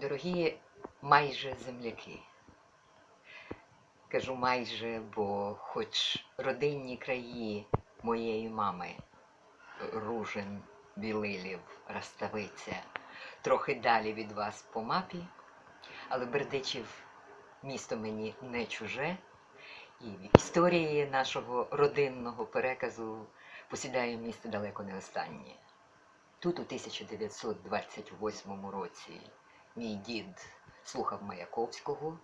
Дорогі майже земляки. Кажу майже, бо хоч родинні краї моєї мами Ружин, Білилів, Раставиця, трохи далі від вас по мапі, але Бердичів місто мені не чуже, і в історії нашого родинного переказу посідає місце далеко не останнє. Тут у 1928 році мій дід слухав Маяковського,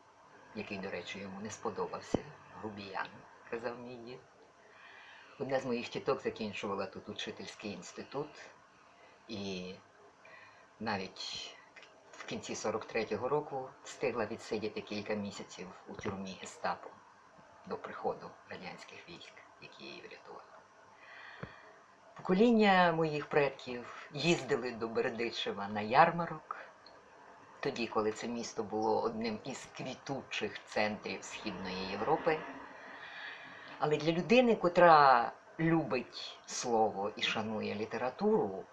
який, до речі, йому не сподобався. Грубіян, казав мій дід. Одна з моїх тіток закінчувала тут учительський інститут, і навіть в кінці 43-го року встигла відсидіти кілька місяців у тюрмі гестапо до приходу радянських військ, які її врятували. Покоління моїх предків їздили до Бердичева на ярмарок, тоді, коли це місто було одним із квітучих центрів Східної Європи. Але для людини, котра любить слово і шанує літературу,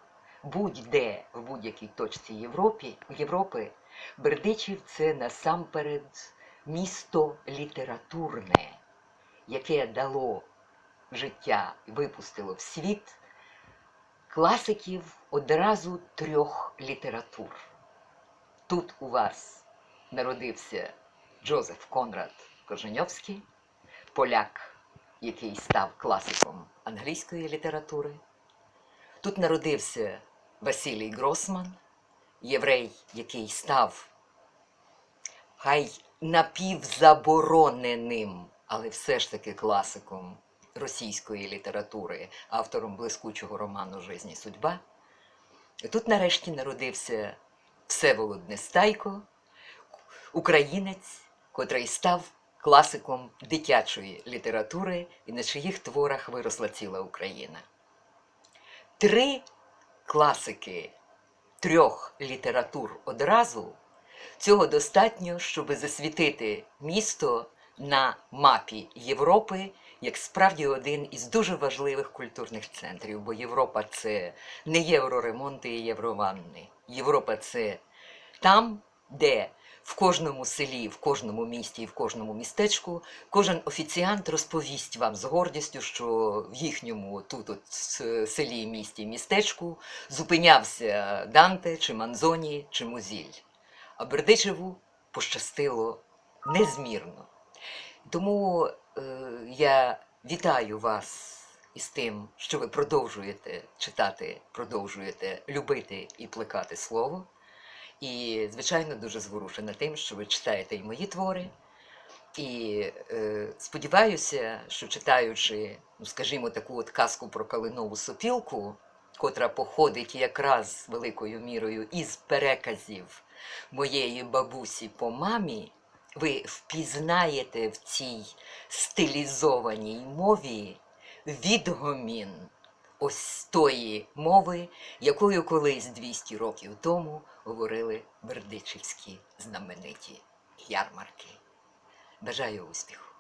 будь-де в будь-якій точці Європі, Європи, Бердичів це насамперед місто літературне, яке дало життя і випустило в світ класиків одразу трьох літератур. Тут у вас народився Джозеф Конрад Коженьовський, поляк, який став класиком англійської літератури. Тут народився Василій Гросман, єврей, який став хай напівзабороненим, але все ж таки класиком російської літератури, автором блискучого роману Жизнь і судьба. І тут нарешті народився Всеволод Нестайко, українець, котрий став класиком дитячої літератури і на чиїх творах виросла ціла Україна. Три класики трьох літератур одразу цього достатньо, щоб засвітити місто на мапі Європи як справді один із дуже важливих культурних центрів, бо Європа це не євроремонти і єврованни. Європа це там, де в кожному селі, в кожному місті і в кожному містечку кожен офіціант розповість вам з гордістю, що в їхньому тут от селі, місті, містечку зупинявся Данте чи Манзоні чи Музіль. А Бердичеву пощастило незмірно. Тому я вітаю вас із тим, що ви продовжуєте читати, продовжуєте любити і плекати слово. І, звичайно, дуже зворушена тим, що ви читаєте і мої твори. І е, сподіваюся, що читаючи, ну, скажімо, таку от казку про калинову сопілку, котра походить якраз великою мірою із переказів моєї бабусі по мамі, ви впізнаєте в цій стилізованій мові відгомін ось тої мови, якою колись 200 років тому говорили бердичівські знамениті ярмарки. Бажаю успіху!